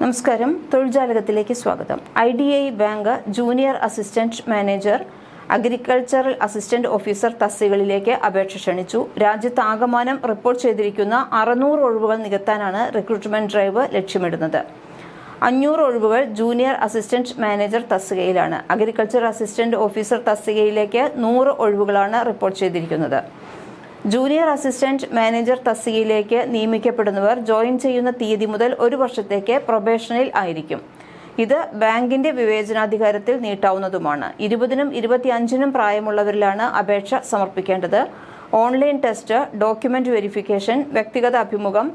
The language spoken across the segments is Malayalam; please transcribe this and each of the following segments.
നമസ്കാരം. തൊഴിൽജാലകത്തിലേക്ക് സ്വാഗതം. I D I bank junior assistant manager agricultural assistant officer തസ്തികളിലേക്ക് അപേക്ഷ ക്ഷണിച്ചു. രാജ്യത്ത് ആകമാനം റിപ്പോർട്ട് ചെയ്തിരിക്കുന്ന അറുന്നൂറ് ഒഴിവുകൾ നികത്താനാണ് റിക്രൂട്ട്മെന്റ് ഡ്രൈവ് ലക്ഷ്യമിടുന്നത്. അഞ്ഞൂറ് ഒഴിവുകൾ ജൂനിയർ അസിസ്റ്റന്റ് മാനേജർ തസ്തികയിലാണ്. അഗ്രികൾച്ചർ അസിസ്റ്റന്റ് ഓഫീസർ തസ്തികയിലേക്ക് നൂറ് ഒഴിവുകളാണ് റിപ്പോർട്ട് ചെയ്തിരിക്കുന്നത്. ജൂനിയർ അസിസ്റ്റന്റ് മാനേജർ തസ്തികയിലേക്ക് നിയമിക്കപ്പെടുന്നവർ ജോയിൻ ചെയ്യുന്ന തീയതി മുതൽ ഒരു വർഷത്തേക്ക് പ്രൊബേഷനിൽ ആയിരിക്കും. ഇത് ബാങ്കിന്റെ വിവേചനാധികാരത്തിൽ നീട്ടാവുന്നതുമാണ്. ഇരുപതിനും ഇരുപത്തിയഞ്ചിനും പ്രായമുള്ളവരിലാണ് അപേക്ഷ സമർപ്പിക്കേണ്ടത്. ഓൺലൈൻ ടെസ്റ്റ് ഡോക്യുമെന്റ് വെരിഫിക്കേഷൻ വ്യക്തിഗത അഭിമുഖം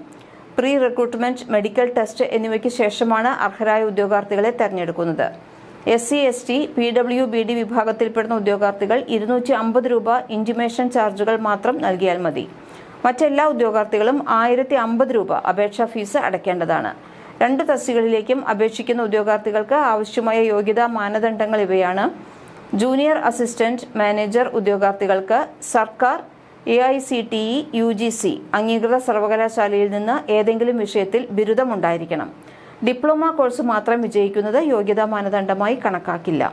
പ്രീ റിക്രൂട്ട്മെന്റ് മെഡിക്കൽ ടെസ്റ്റ് എന്നിവയ്ക്ക് ശേഷമാണ് അർഹരായ ഉദ്യോഗാർത്ഥികളെ തെരഞ്ഞെടുക്കുന്നത്. S C S T P W B D വിഭാഗത്തിൽപ്പെടുന്ന ഉദ്യോഗാർത്ഥികൾ ഇരുന്നൂറ്റി അമ്പത് രൂപ ഇന്റിമേഷൻ ചാർജുകൾ മാത്രം നൽകിയാൽ മതി. മറ്റെല്ലാ ഉദ്യോഗാർത്ഥികളും ആയിരത്തി അമ്പത് രൂപ അപേക്ഷാ ഫീസ് അടയ്ക്കേണ്ടതാണ്. രണ്ട് തസ്തികളിലേക്കും അപേക്ഷിക്കുന്ന ഉദ്യോഗാർത്ഥികൾക്ക് ആവശ്യമായ യോഗ്യതാ മാനദണ്ഡങ്ങൾ ഇവയാണ്. ജൂനിയർ അസിസ്റ്റന്റ് മാനേജർ ഉദ്യോഗാർത്ഥികൾക്ക് സർക്കാർ A I C T E U G C അംഗീകൃത സർവകലാശാലയിൽ നിന്ന് ഏതെങ്കിലും വിഷയത്തിൽ ബിരുദമുണ്ടായിരിക്കണം. ഡിപ്ലോമ കോഴ്സ് മാത്രം വിജയിക്കുന്നത് യോഗ്യതാ മാനദണ്ഡമായി കണക്കാക്കില്ല.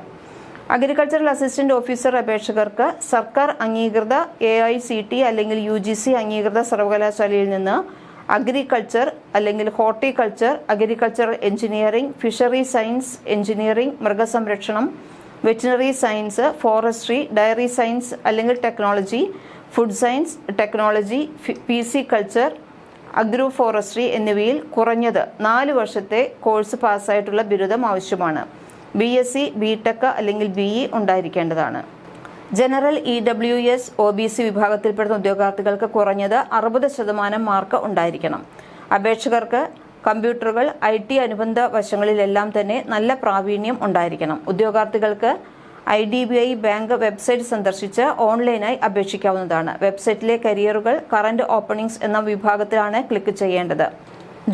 അഗ്രികൾച്ചറൽ അസിസ്റ്റന്റ് ഓഫീസർ അപേക്ഷകർക്ക് സർക്കാർ അംഗീകൃത എ ഐ സി ടി അല്ലെങ്കിൽ യു ജി സി അംഗീകൃത സർവകലാശാലയിൽ നിന്ന് അഗ്രികൾച്ചർ അല്ലെങ്കിൽ horticulture agricultural engineering fishery science engineering മൃഗസംരക്ഷണം veterinary science forestry dairy science അല്ലെങ്കിൽ technology food science technology pisciculture agro forestry എന്നിവയിൽ കുറഞ്ഞത് നാല് വർഷത്തെ കോഴ്സ് പാസ്സായിട്ടുള്ള ബിരുദം ആവശ്യമാണ്. B S C B tech അല്ലെങ്കിൽ B E ഉണ്ടായിരിക്കേണ്ടതാണ്. General E W S O B C വിഭാഗത്തിൽപ്പെടുന്ന ഉദ്യോഗാർത്ഥികൾക്ക് കുറഞ്ഞത് അറുപത് ശതമാനം മാർക്ക് ഉണ്ടായിരിക്കണം. അപേക്ഷകർക്ക് കമ്പ്യൂട്ടറുകൾ ഐ ടി അനുബന്ധ വശങ്ങളിലെല്ലാം തന്നെ നല്ല പ്രാവീണ്യം ഉണ്ടായിരിക്കണം. ഉദ്യോഗാർത്ഥികൾക്ക് I D B I bank website സന്ദർശിച്ച് ഓൺലൈനായി അപേക്ഷിക്കാവുന്നതാണ്. വെബ്സൈറ്റിലെ കരിയറുകൾ കറന്റ് ഓപ്പണിംഗ്സ് എന്ന വിഭാഗത്തിലാണ് ക്ലിക്ക് ചെയ്യേണ്ടത്.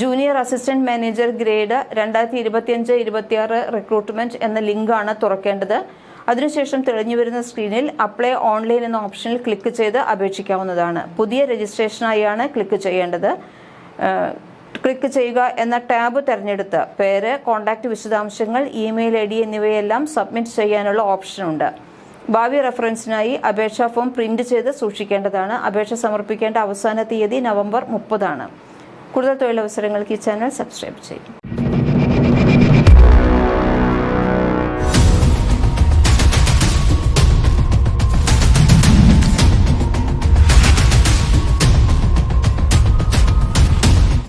ജൂനിയർ അസിസ്റ്റന്റ് മാനേജർ ഗ്രേഡ് രണ്ടായിരത്തി ഇരുപത്തിയഞ്ച് ഇരുപത്തിയാറ് റിക്രൂട്ട്മെന്റ് എന്ന ലിങ്കാണ് തുറക്കേണ്ടത്. അതിനുശേഷം തെളിഞ്ഞു വരുന്ന സ്ക്രീനിൽ അപ്ലൈ ഓൺലൈൻ എന്ന ഓപ്ഷനിൽ ക്ലിക്ക് ചെയ്ത് അപേക്ഷിക്കാവുന്നതാണ്. പുതിയ രജിസ്ട്രേഷനായാണ് ക്ലിക്ക് ചെയ്യേണ്ടത്. ക്ലിക്ക് ചെയ്യുക എന്ന ടാബ് തിരഞ്ഞെടുത്ത് പേര് കോൺടാക്റ്റ് വിശദാംശങ്ങൾ ഇമെയിൽ ഐ ഡി എന്നിവയെല്ലാം സബ്മിറ്റ് ചെയ്യാനുള്ള ഓപ്ഷനുണ്ട് ഭാവി റെഫറൻസിനായി അപേക്ഷാ ഫോം പ്രിന്റ് ചെയ്ത് സൂക്ഷിക്കേണ്ടതാണ്. അപേക്ഷ സമർപ്പിക്കേണ്ട അവസാന തീയതി നവംബർ മുപ്പതാണ്. കൂടുതൽ തൊഴിലവസരങ്ങൾക്ക് ഈ ചാനൽ സബ്സ്ക്രൈബ് ചെയ്യും.